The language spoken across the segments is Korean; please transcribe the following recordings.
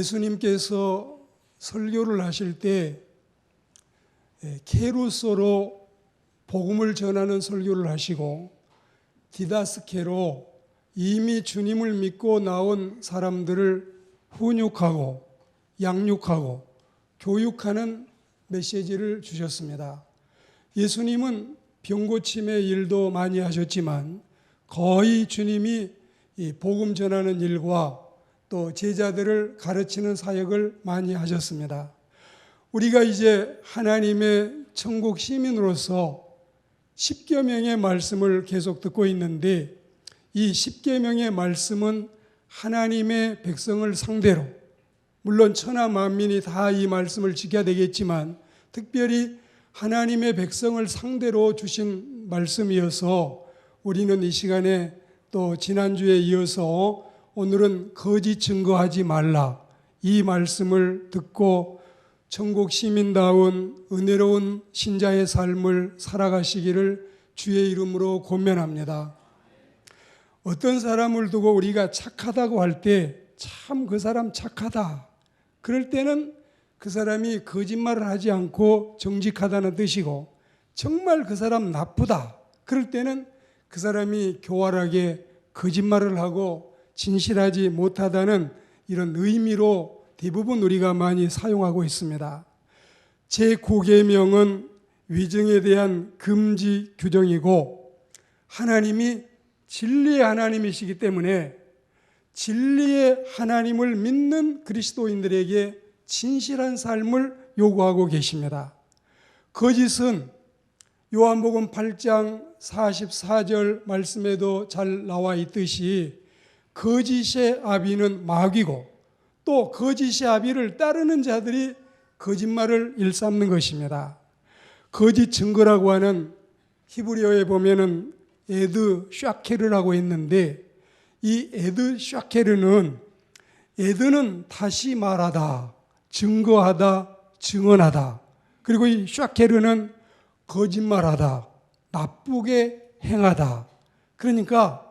예수님께서 설교를 하실 때 예, 케루소로 복음을 전하는 설교를 하시고 디다스케로 이미 주님을 믿고 나온 사람들을 훈육하고 양육하고 교육하는 메시지를 주셨습니다. 예수님은 병고침의 일도 많이 하셨지만 거의 주님이 이 복음 전하는 일과 또 제자들을 가르치는 사역을 많이 하셨습니다. 우리가 이제 하나님의 천국 시민으로서 십계명의 말씀을 계속 듣고 있는데 이 십계명의 말씀은 하나님의 백성을 상대로 물론 천하 만민이 다 이 말씀을 지켜야 되겠지만 특별히 하나님의 백성을 상대로 주신 말씀이어서 우리는 이 시간에 또 지난주에 이어서 오늘은 거짓 증거하지 말라 이 말씀을 듣고 천국 시민다운 은혜로운 신자의 삶을 살아가시기를 주의 이름으로 권면합니다. 어떤 사람을 두고 우리가 착하다고 할 때 참 그 사람 착하다. 그럴 때는 그 사람이 거짓말을 하지 않고 정직하다는 뜻이고 정말 그 사람 나쁘다. 그럴 때는 그 사람이 교활하게 거짓말을 하고 진실하지 못하다는 이런 의미로 대부분 우리가 많이 사용하고 있습니다. 제9계명은 위증에 대한 금지 규정이고 하나님이 진리의 하나님이시기 때문에 진리의 하나님을 믿는 그리스도인들에게 진실한 삶을 요구하고 계십니다. 거짓은 요한복음 8장 44절 말씀에도 잘 나와 있듯이 거짓의 아비는 마귀고 또 거짓의 아비를 따르는 자들이 거짓말을 일삼는 것입니다. 거짓 증거라고 하는 히브리어에 보면은 에드 샤케르라고 했는데 이 에드 샤케르는 에드는 다시 말하다, 증거하다, 증언하다. 그리고 이 샤케르는 거짓말하다, 나쁘게 행하다. 그러니까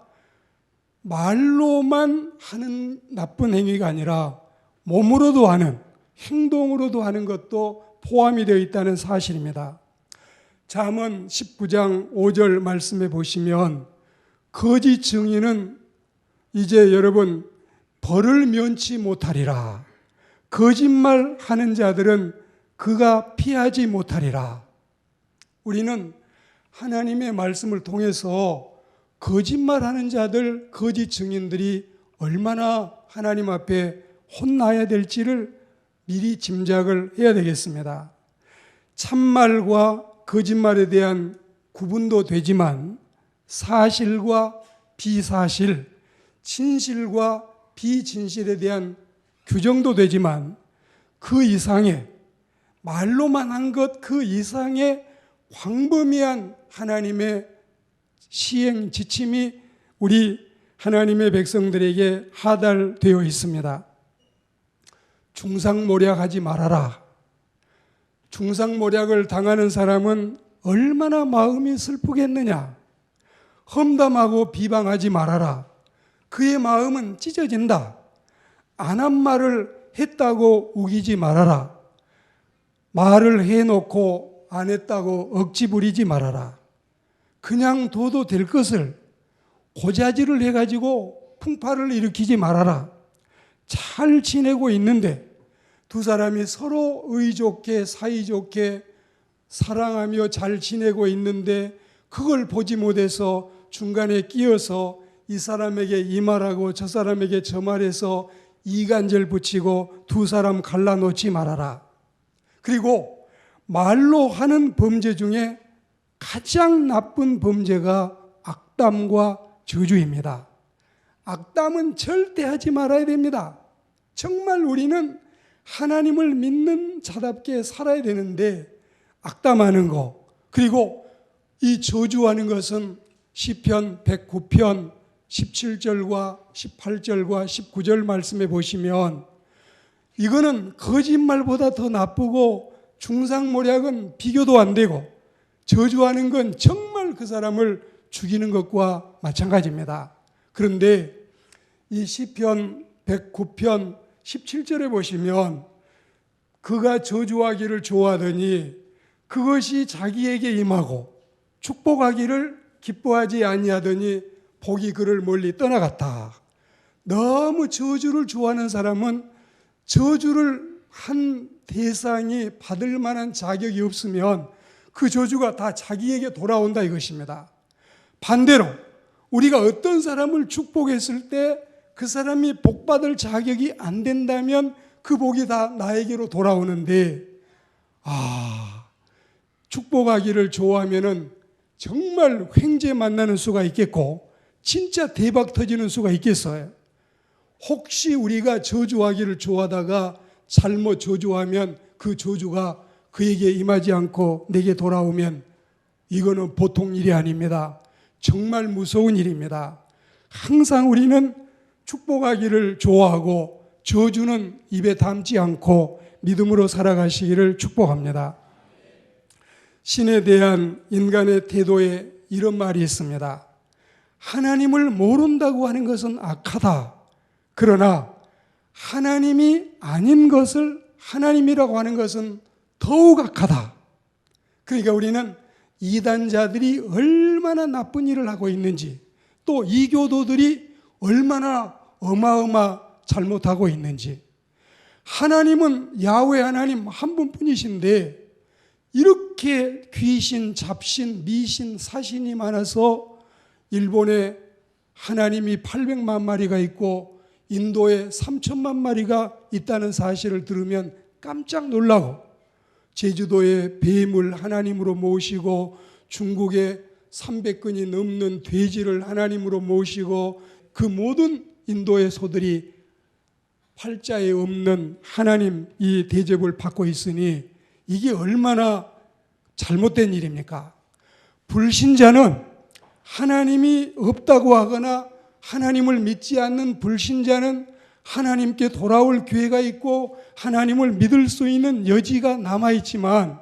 말로만 하는 나쁜 행위가 아니라 몸으로도 하는 행동으로도 하는 것도 포함이 되어 있다는 사실입니다. 잠언 19장 5절 말씀에 보시면 거짓 증인은 이제 여러분 벌을 면치 못하리라. 거짓말 하는 자들은 그가 피하지 못하리라. 우리는 하나님의 말씀을 통해서 거짓말 하는 자들, 거짓 증인들이 얼마나 하나님 앞에 혼나야 될지를 미리 짐작을 해야 되겠습니다. 참말과 거짓말에 대한 구분도 되지만 사실과 비사실, 진실과 비진실에 대한 규정도 되지만 그 이상의 말로만 한 것 그 이상의 광범위한 하나님의 시행 지침이 우리 하나님의 백성들에게 하달되어 있습니다. 중상모략하지 말아라. 중상모략을 당하는 사람은 얼마나 마음이 슬프겠느냐. 험담하고 비방하지 말아라. 그의 마음은 찢어진다. 안 한 말을 했다고 우기지 말아라. 말을 해놓고 안 했다고 억지 부리지 말아라. 그냥 둬도 될 것을 고자질을 해가지고 풍파를 일으키지 말아라. 잘 지내고 있는데 두 사람이 서로 의좋게 사이좋게 사랑하며 잘 지내고 있는데 그걸 보지 못해서 중간에 끼어서 이 사람에게 이 말하고 저 사람에게 저 말해서 이간질 붙이고 두 사람 갈라놓지 말아라. 그리고 말로 하는 범죄 중에 가장 나쁜 범죄가 악담과 저주입니다. 악담은 절대 하지 말아야 됩니다. 정말 우리는 하나님을 믿는 자답게 살아야 되는데 악담하는 거 그리고 이 저주하는 것은 시편 109편 17절과 18절과 19절 말씀에 보시면 이거는 거짓말보다 더 나쁘고 중상모략은 비교도 안 되고 저주하는 건 정말 그 사람을 죽이는 것과 마찬가지입니다. 그런데 이 시편 109편 17절에 보시면 그가 저주하기를 좋아하더니 그것이 자기에게 임하고 축복하기를 기뻐하지 아니하더니 복이 그를 멀리 떠나갔다. 너무 저주를 좋아하는 사람은 저주를 한 대상이 받을 만한 자격이 없으면 그 저주가 다 자기에게 돌아온다 이것입니다. 반대로 우리가 어떤 사람을 축복했을 때 그 사람이 복받을 자격이 안 된다면 그 복이 다 나에게로 돌아오는데 아 축복하기를 좋아하면은 정말 횡재 만나는 수가 있겠고 진짜 대박 터지는 수가 있겠어요. 혹시 우리가 저주하기를 좋아하다가 잘못 저주하면 그 저주가 그에게 임하지 않고 내게 돌아오면 이거는 보통 일이 아닙니다. 정말 무서운 일입니다. 항상 우리는 축복하기를 좋아하고 저주는 입에 담지 않고 믿음으로 살아가시기를 축복합니다. 신에 대한 인간의 태도에 이런 말이 있습니다. 하나님을 모른다고 하는 것은 악하다. 그러나 하나님이 아닌 것을 하나님이라고 하는 것은 더욱 악하다. 그러니까 우리는 이단자들이 얼마나 나쁜 일을 하고 있는지 또 이교도들이 얼마나 어마어마 잘못하고 있는지 하나님은 야훼 하나님 한 분뿐이신데 이렇게 귀신, 잡신, 미신, 사신이 많아서 일본에 하나님이 800만 마리가 있고 인도에 3천만 마리가 있다는 사실을 들으면 깜짝 놀라고 제주도에 뱀을 하나님으로 모시고 중국에 300근이 넘는 돼지를 하나님으로 모시고 그 모든 인도의 소들이 팔자에 없는 하나님 이 대접을 받고 있으니 이게 얼마나 잘못된 일입니까? 불신자는 하나님이 없다고 하거나 하나님을 믿지 않는 불신자는 하나님께 돌아올 기회가 있고 하나님을 믿을 수 있는 여지가 남아있지만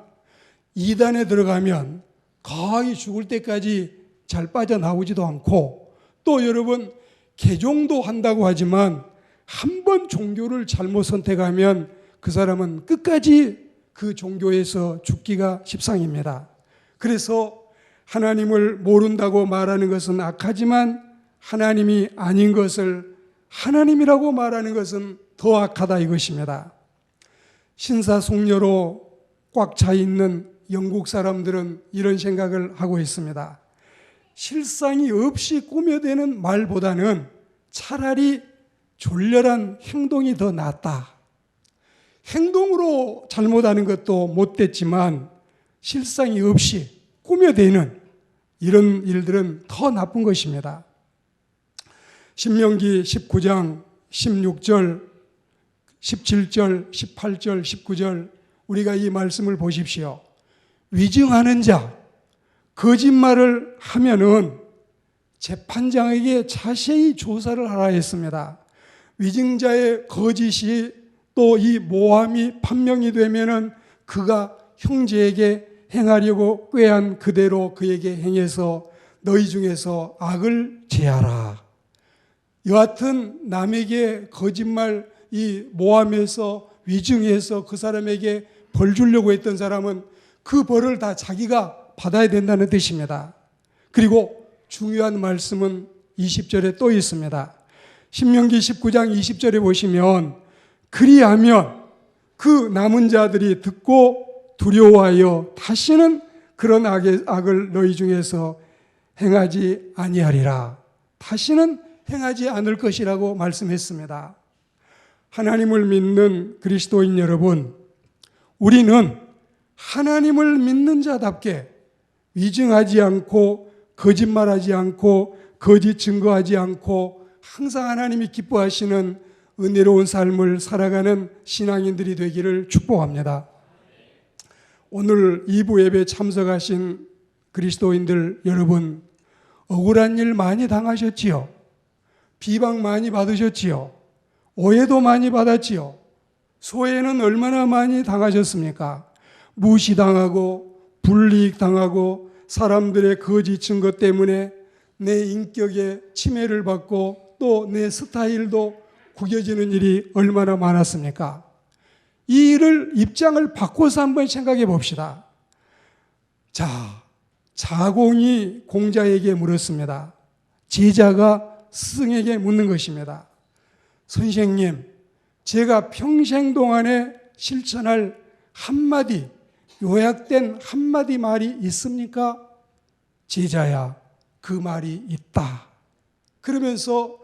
이단에 들어가면 거의 죽을 때까지 잘 빠져나오지도 않고 또 여러분 개종도 한다고 하지만 한 번 종교를 잘못 선택하면 그 사람은 끝까지 그 종교에서 죽기가 십상입니다. 그래서 하나님을 모른다고 말하는 것은 악하지만 하나님이 아닌 것을 하나님이라고 말하는 것은 더 악하다 이것입니다. 신사숙녀로 꽉 차 있는 영국 사람들은 이런 생각을 하고 있습니다. 실상이 없이 꾸며대는 말보다는 차라리 졸렬한 행동이 더 낫다. 행동으로 잘못하는 것도 못됐지만 실상이 없이 꾸며대는 이런 일들은 더 나쁜 것입니다. 신명기 19장 16절, 17절, 18절, 19절 우리가 이 말씀을 보십시오. 위증하는 자, 거짓말을 하면은 재판장에게 자세히 조사를 하라 했습니다. 위증자의 거짓이 또 이 모함이 판명이 되면은 그가 형제에게 행하려고 꾀한 그대로 그에게 행해서 너희 중에서 악을 제하라. 여하튼 남에게 거짓말 이 모함해서 위증해서 그 사람에게 벌 주려고 했던 사람은 그 벌을 다 자기가 받아야 된다는 뜻입니다. 그리고 중요한 말씀은 20절에 또 있습니다. 신명기 19장 20절에 보시면 그리하면 그 남은 자들이 듣고 두려워하여 다시는 그런 악을 너희 중에서 행하지 아니하리라. 다시는 행하지 않을 것이라고 말씀했습니다. 하나님을 믿는 그리스도인 여러분, 우리는 하나님을 믿는 자답게 위증하지 않고 거짓말하지 않고 거짓 증거하지 않고 항상 하나님이 기뻐하시는 은혜로운 삶을 살아가는 신앙인들이 되기를 축복합니다. 오늘 2부 예배 참석하신 그리스도인들 여러분, 억울한 일 많이 당하셨지요? 비방 많이 받으셨지요? 오해도 많이 받았지요? 소외는 얼마나 많이 당하셨습니까? 무시당하고 불이익당하고 사람들의 거짓 증거 때문에 내 인격에 침해를 받고 또 내 스타일도 구겨지는 일이 얼마나 많았습니까? 이 일을 입장을 바꿔서 한번 생각해 봅시다. 자, 자공이 공자에게 물었습니다. 제자가 스승에게 묻는 것입니다. 선생님, 제가 평생 동안에 실천할 한마디, 요약된 한마디 말이 있습니까? 제자야, 그 말이 있다. 그러면서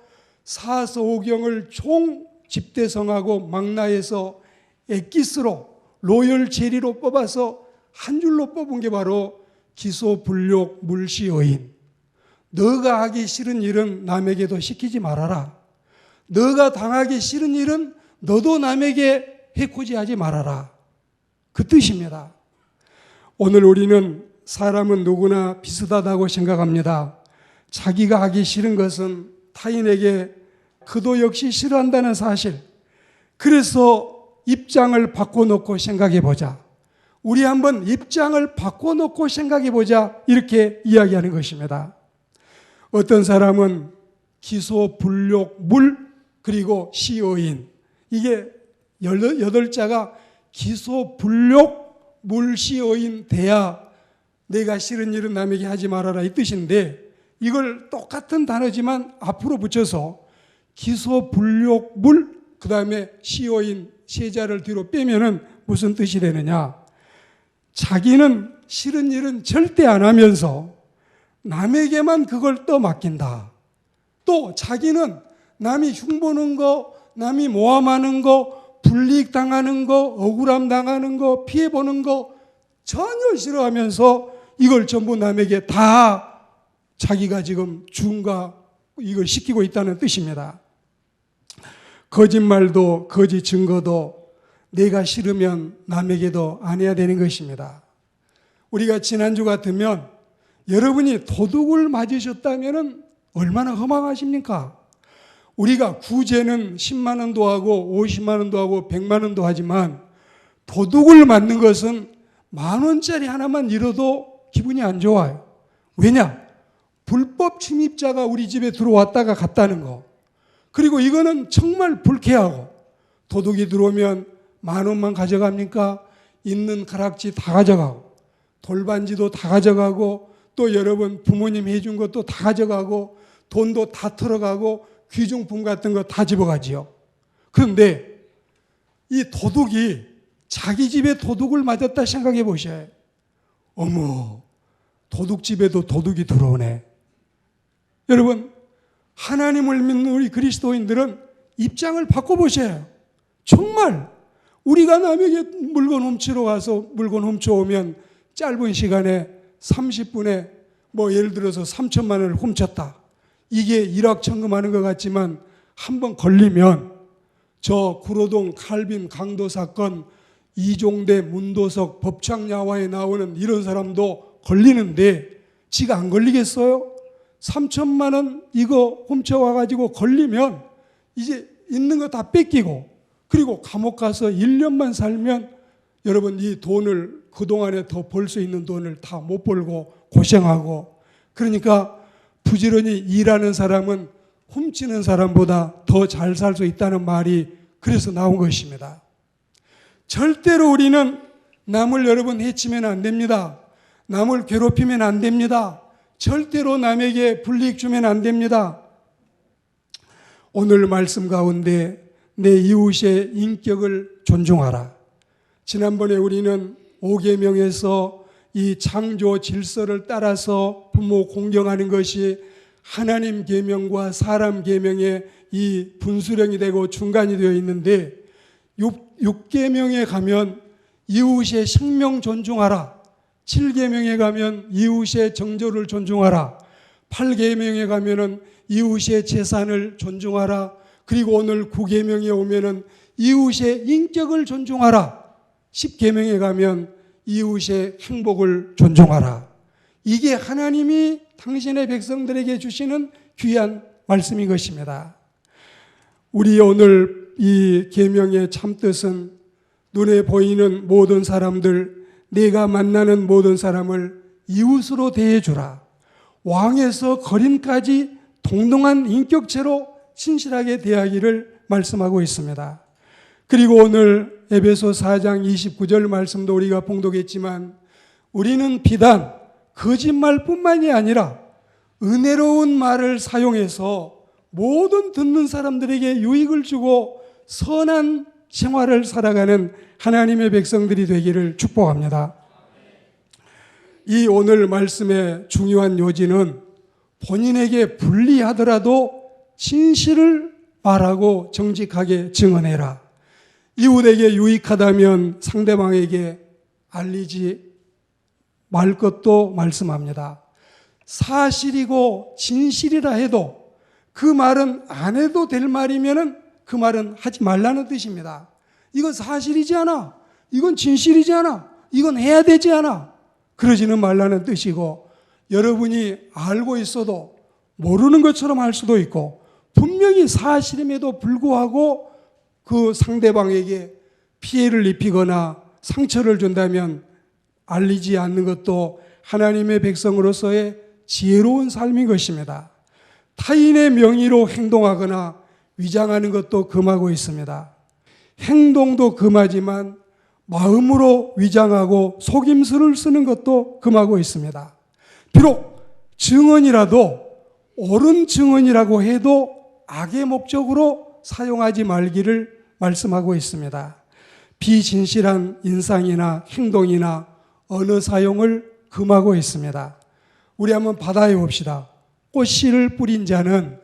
사서오경을 총 집대성하고 망라해서 엑기스로 로열 제리로 뽑아서 한 줄로 뽑은 게 바로 기소불욕 물시어인. 너가 하기 싫은 일은 남에게도 시키지 말아라. 너가 당하기 싫은 일은 너도 남에게 해코지 하지 말아라. 그 뜻입니다. 오늘 우리는 사람은 누구나 비슷하다고 생각합니다. 자기가 하기 싫은 것은 타인에게 그도 역시 싫어한다는 사실. 그래서 입장을 바꿔놓고 생각해 보자. 우리 한번 입장을 바꿔놓고 생각해 보자. 이렇게 이야기하는 것입니다. 어떤 사람은 기소, 불욕, 물, 그리고 시어인. 이게 열- 여덟 자가 기소, 불욕, 물, 시어인 돼야 내가 싫은 일은 남에게 하지 말아라 이 뜻인데 이걸 똑같은 단어지만 앞으로 붙여서 기소, 불욕, 물, 그 다음에 시어인 세자를 뒤로 빼면은 무슨 뜻이 되느냐? 자기는 싫은 일은 절대 안 하면서 남에게만 그걸 떠 맡긴다. 또 자기는 남이 흉보는 거, 남이 모함하는 거, 불이익 당하는 거, 억울함 당하는 거, 피해 보는 거 전혀 싫어하면서 이걸 전부 남에게 다 자기가 지금 준가 이걸 시키고 있다는 뜻입니다. 거짓말도 거짓 증거도 내가 싫으면 남에게도 안 해야 되는 것입니다. 우리가 지난주 같으면 여러분이 도둑을 맞으셨다면 얼마나 허망하십니까? 우리가 구제는 10만 원도 하고 50만 원도 하고 100만 원도 하지만 도둑을 맞는 것은 만 원짜리 하나만 잃어도 기분이 안 좋아요. 왜냐? 불법 침입자가 우리 집에 들어왔다가 갔다는 거. 그리고 이거는 정말 불쾌하고 도둑이 들어오면 만 원만 가져갑니까? 있는 가락지 다 가져가고 돌반지도 다 가져가고 또 여러분 부모님 해준 것도 다 가져가고 돈도 다 털어가고 귀중품 같은 거 다 집어가지요. 그런데 이 도둑이 자기 집에 도둑을 맞았다 생각해 보셔요. 어머, 도둑집에도 도둑이 들어오네. 여러분, 하나님을 믿는 우리 그리스도인들은 입장을 바꿔보셔요. 정말 우리가 남에게 물건 훔치러 가서 물건 훔쳐오면 짧은 시간에 30분에 뭐 예를 들어서 3천만 원을 훔쳤다. 이게 일확천금하는 것 같지만 한 번 걸리면 저 구로동 칼빈 강도 사건 이종대 문도석 법창야화에 나오는 이런 사람도 걸리는데 지가 안 걸리겠어요? 3천만 원 이거 훔쳐와 가지고 걸리면 이제 있는 거 다 뺏기고 그리고 감옥 가서 1년만 살면 여러분 이 돈을 그동안에 더 벌 수 있는 돈을 다 못 벌고 고생하고 그러니까 부지런히 일하는 사람은 훔치는 사람보다 더 잘 살 수 있다는 말이 그래서 나온 것입니다. 절대로 우리는 남을 여러분 해치면 안 됩니다. 남을 괴롭히면 안 됩니다. 절대로 남에게 불이익 주면 안 됩니다. 오늘 말씀 가운데 내 이웃의 인격을 존중하라. 지난번에 우리는 5계명에서 이 창조 질서를 따라서 부모 공경하는 것이 하나님 계명과 사람 계명의 이 분수령이 되고 중간이 되어 있는데 6, 6계명에 가면 이웃의 생명 존중하라. 7계명에 가면 이웃의 정조를 존중하라. 8계명에 가면은 이웃의 재산을 존중하라. 그리고 오늘 9계명에 오면은 이웃의 인격을 존중하라. 10계명에 가면 이웃의 행복을 존중하라. 이게 하나님이 당신의 백성들에게 주시는 귀한 말씀인 것입니다. 우리 오늘 이 계명의 참 뜻은 눈에 보이는 모든 사람들, 내가 만나는 모든 사람을 이웃으로 대해 주라. 왕에서 거린까지 동등한 인격체로 신실하게 대하기를 말씀하고 있습니다. 그리고 오늘 에베소 4장 29절 말씀도 우리가 봉독했지만 우리는 비단 거짓말뿐만이 아니라 은혜로운 말을 사용해서 모든 듣는 사람들에게 유익을 주고 선한 생활을 살아가는 하나님의 백성들이 되기를 축복합니다. 이 오늘 말씀의 중요한 요지는 본인에게 불리하더라도 진실을 말하고 정직하게 증언해라. 이웃에게 유익하다면 상대방에게 알리지 말 것도 말씀합니다. 사실이고 진실이라 해도 그 말은 안 해도 될 말이면은 그 말은 하지 말라는 뜻입니다. 이건 사실이지 않아. 이건 진실이지 않아. 이건 해야 되지 않아. 그러지는 말라는 뜻이고 여러분이 알고 있어도 모르는 것처럼 할 수도 있고 분명히 사실임에도 불구하고 그 상대방에게 피해를 입히거나 상처를 준다면 알리지 않는 것도 하나님의 백성으로서의 지혜로운 삶인 것입니다. 타인의 명의로 행동하거나 위장하는 것도 금하고 있습니다. 행동도 금하지만 마음으로 위장하고 속임수를 쓰는 것도 금하고 있습니다. 비록 증언이라도 옳은 증언이라고 해도 악의 목적으로 사용하지 말기를 말씀하고 있습니다. 비진실한 인상이나 행동이나 언어 사용을 금하고 있습니다. 우리 한번 바다에 봅시다. 꽃씨를 뿌린 자는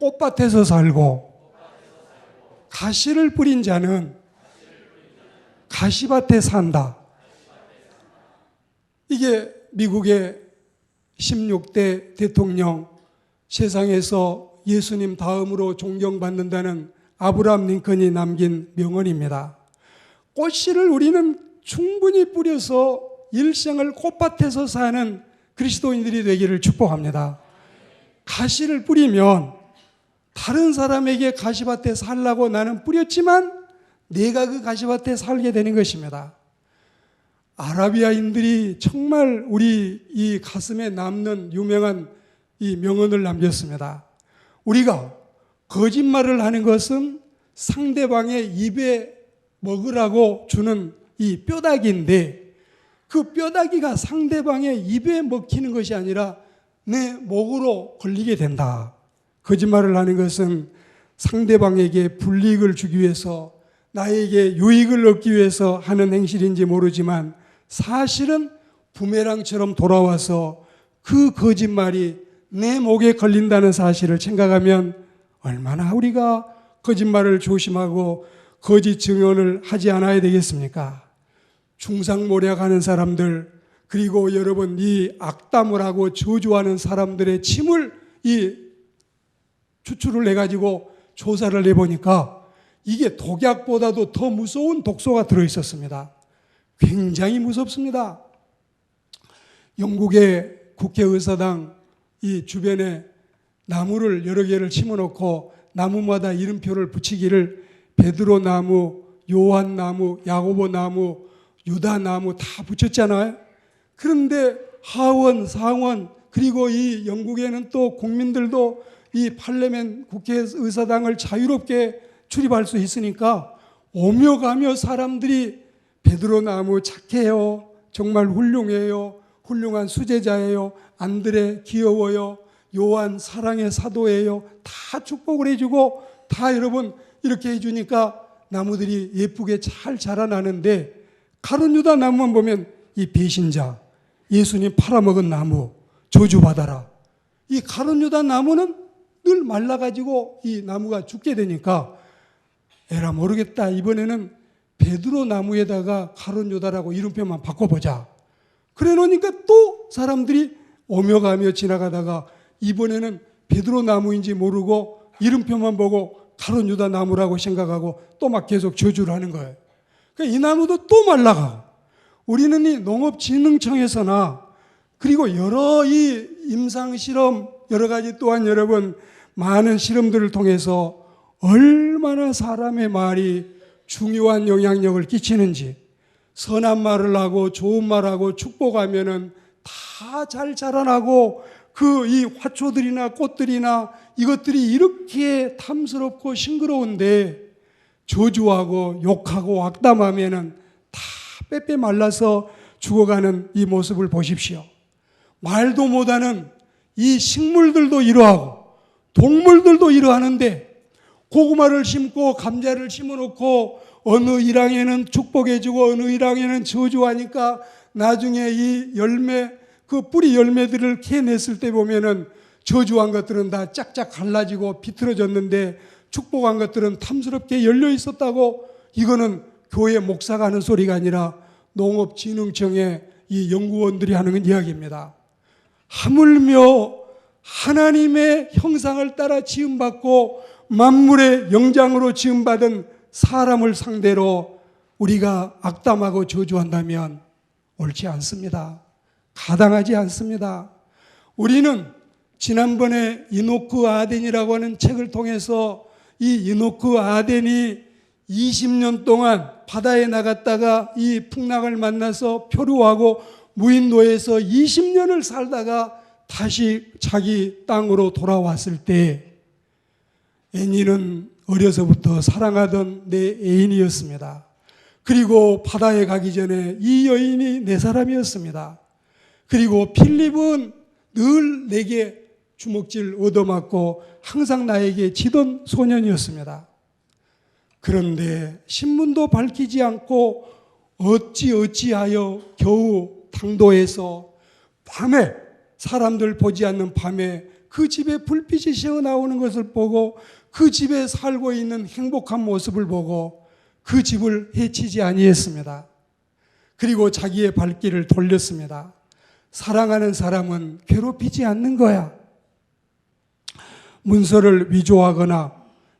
꽃밭에서 살고 가시를 뿌린 자는 가시밭에 산다. 이게 미국의 16대 대통령 세상에서 예수님 다음으로 존경받는다는 아브라함 링컨이 남긴 명언입니다. 꽃씨를 우리는 충분히 뿌려서 일생을 꽃밭에서 사는 그리스도인들이 되기를 축복합니다. 가시를 뿌리면 다른 사람에게 가시밭에 살라고 나는 뿌렸지만 내가 그 가시밭에 살게 되는 것입니다. 아라비아인들이 정말 우리 이 가슴에 남는 유명한 이 명언을 남겼습니다. 우리가 거짓말을 하는 것은 상대방의 입에 먹으라고 주는 이 뼈다귀인데 그 뼈다귀가 상대방의 입에 먹히는 것이 아니라 내 목으로 걸리게 된다. 거짓말을 하는 것은 상대방에게 불이익을 주기 위해서 나에게 유익을 얻기 위해서 하는 행실인지 모르지만 사실은 부메랑처럼 돌아와서 그 거짓말이 내 목에 걸린다는 사실을 생각하면 얼마나 우리가 거짓말을 조심하고 거짓 증언을 하지 않아야 되겠습니까? 중상모략하는 사람들 그리고 여러분 이 악담을 하고 저주하는 사람들의 침을 이 추출을 해 가지고 조사를 해 보니까 이게 독약보다도 더 무서운 독소가 들어 있었습니다. 굉장히 무섭습니다. 영국의 국회 의사당 이 주변에 나무를 여러 개를 심어 놓고 나무마다 이름표를 붙이기를 베드로 나무, 요한 나무, 야고보 나무, 유다 나무 다 붙였잖아요. 그런데 하원, 상원 그리고 이 영국에는 또 국민들도 이 팔레멘 국회 의사당을 자유롭게 출입할 수 있으니까 오며 가며 사람들이 베드로 나무 착해요. 정말 훌륭해요. 훌륭한 수제자예요. 안드레 귀여워요. 요한 사랑의 사도예요. 다 축복을 해주고 다 여러분 이렇게 해주니까 나무들이 예쁘게 잘 자라나는데 가론 유다 나무만 보면 이 배신자 예수님 팔아먹은 나무 저주받아라. 이 가론 유다 나무는 늘 말라가지고 이 나무가 죽게 되니까 에라 모르겠다. 이번에는 베드로 나무에다가 가론 유다라고 이름표만 바꿔보자. 그래 놓으니까 또 사람들이 오며 가며 지나가다가 이번에는 베드로 나무인지 모르고 이름표만 보고 가론 유다 나무라고 생각하고 또 막 계속 저주를 하는 거예요. 그러니까 이 나무도 또 말라가고 우리는 이 농업진흥청에서나 그리고 여러 이 임상 실험 여러 가지 또한 여러분 많은 실험들을 통해서 얼마나 사람의 말이 중요한 영향력을 끼치는지 선한 말을 하고 좋은 말하고 축복하면은 다 잘 자라나고 그 이 화초들이나 꽃들이나 이것들이 이렇게 탐스럽고 싱그러운데 저주하고 욕하고 악담하면은 다 빼빼 말라서 죽어가는 이 모습을 보십시오. 말도 못하는 이 식물들도 이러하고 동물들도 이러하는데 고구마를 심고 감자를 심어놓고 어느 일항에는 축복해주고 어느 일항에는 저주하니까 나중에 이 열매 그 뿌리 열매들을 캐냈을 때 보면은 저주한 것들은 다 짝짝 갈라지고 비틀어졌는데 축복한 것들은 탐스럽게 열려 있었다고 이거는 교회 목사가 하는 소리가 아니라 농업진흥청의 이 연구원들이 하는 이야기입니다. 하물며 하나님의 형상을 따라 지음받고 만물의 영장으로 지음받은 사람을 상대로 우리가 악담하고 저주한다면 옳지 않습니다. 가당하지 않습니다. 우리는 지난번에 이노크 아덴이라고 하는 책을 통해서 이 이노크 아덴이 20년 동안 바다에 나갔다가 이 풍랑을 만나서 표류하고 무인도에서 20년을 살다가 다시 자기 땅으로 돌아왔을 때 애니는 어려서부터 사랑하던 내 애인이었습니다. 그리고 바다에 가기 전에 이 여인이 내 사람이었습니다. 그리고 필립은 늘 내게 주먹질 얻어맞고 항상 나에게 지던 소년이었습니다. 그런데 신문도 밝히지 않고 어찌 어찌하여 겨우 당도에서 밤에 사람들 보지 않는 밤에 그 집에 불빛이 새어 나오는 것을 보고 그 집에 살고 있는 행복한 모습을 보고 그 집을 해치지 아니했습니다. 그리고 자기의 발길을 돌렸습니다. 사랑하는 사람은 괴롭히지 않는 거야. 문서를 위조하거나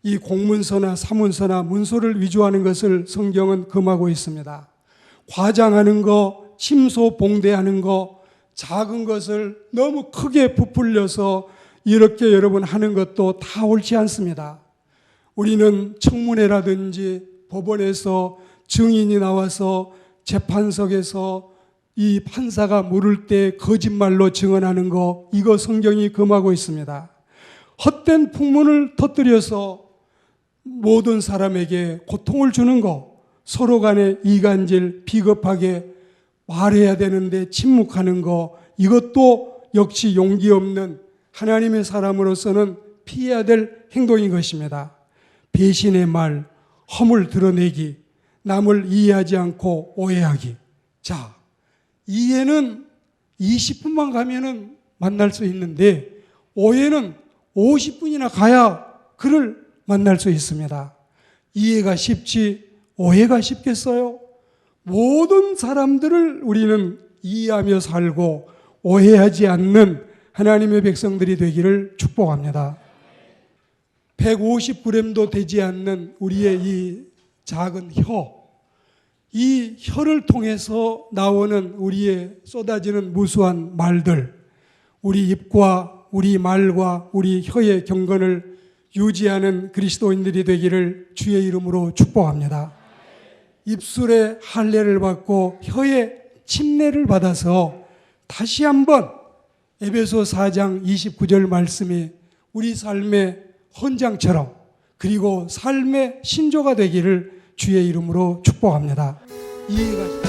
이 공문서나 사문서나 문서를 위조하는 것을 성경은 금하고 있습니다. 과장하는 거, 침소 봉대하는 거, 작은 것을 너무 크게 부풀려서 이렇게 여러분 하는 것도 다 옳지 않습니다. 우리는 청문회라든지 법원에서 증인이 나와서 재판석에서 이 판사가 물을 때 거짓말로 증언하는 거 이거 성경이 금하고 있습니다. 헛된 풍문을 터뜨려서 모든 사람에게 고통을 주는 거 서로 간에 이간질 비겁하게 말해야 되는데 침묵하는 거 이것도 역시 용기 없는 하나님의 사람으로서는 피해야 될 행동인 것입니다. 배신의 말, 허물 드러내기, 남을 이해하지 않고 오해하기. 자, 이해는 20분만 가면은 만날 수 있는데 오해는 50분이나 가야 그를 만날 수 있습니다. 이해가 쉽지 오해가 쉽겠어요? 모든 사람들을 우리는 이해하며 살고 오해하지 않는 하나님의 백성들이 되기를 축복합니다. 150g도 되지 않는 우리의 이 작은 혀, 이 혀를 통해서 나오는 우리의 쏟아지는 무수한 말들, 우리 입과 우리 말과 우리 혀의 경건을 유지하는 그리스도인들이 되기를 주의 이름으로 축복합니다. 입술에 할례를 받고 혀에 침례를 받아서 다시 한번 에베소 4장 29절 말씀이 우리 삶의 헌장처럼 그리고 삶의 신조가 되기를 주의 이름으로 축복합니다. 이해가